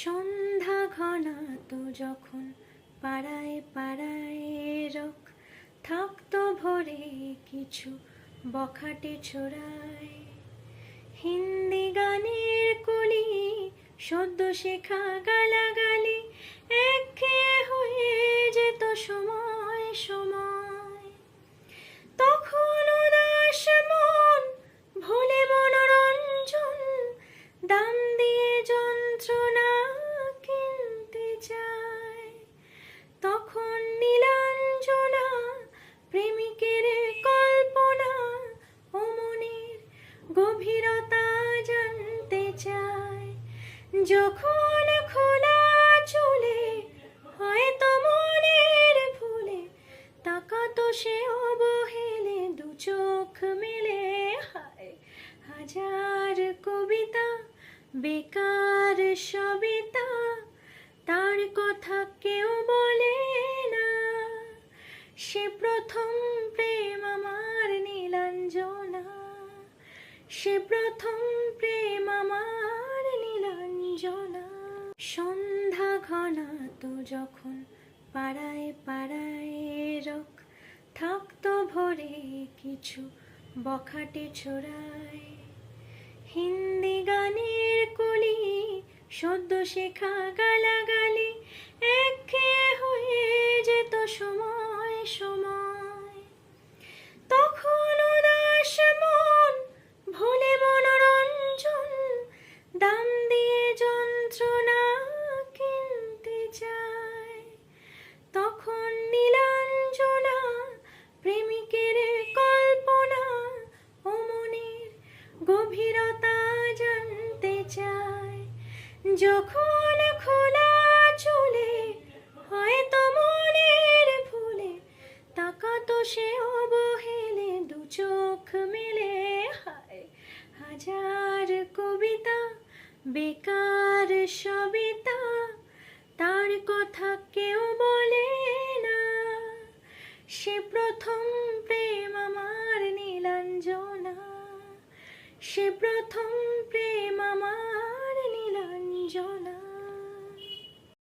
সন্ধ্যা ঘনাতো যখন পাড়ায় পাড়ায় রক থাকতো ভরে কিছু বখাটে ছোড়ায়। হিন্দি গানের কলি সদ্য শেখা গালাগালি এক হয়ে যেত সময় যখন খোলা চলে, হয়তো মনের ভুলে তাকাতো সে অবহেলে, দু চোখ মেলে, হায়, হাজার কবিতা, বেকার সবিতা, তার কথা কেউ বলে না। সে প্রথম প্রেম আমার নীলাঞ্জনা, সে প্রথম প্রেম আমার নীলাঞ্জনা সন্ধ্যা ঘনাতো যখন পাড়ায় পাড়ায় রক, থাকতো ভরে কিছু বখাটে ছোড়ায়। হিন্দি গানের কলি, সদ্য শেখা গালাগালি, একঘেয়ে হয়ে যেত সময় সময়। যখন খোলা চলে, হয়তো মনের ভুলে তাকাতো সে অবহেলে, দু চোখ মেলে, হায়, হাজার কবিতা, বেকার সবিতা, তার কথা কেউ বলে না। সে প্রথম প্রেম আমার নীলাঞ্জনা, সে প্রথম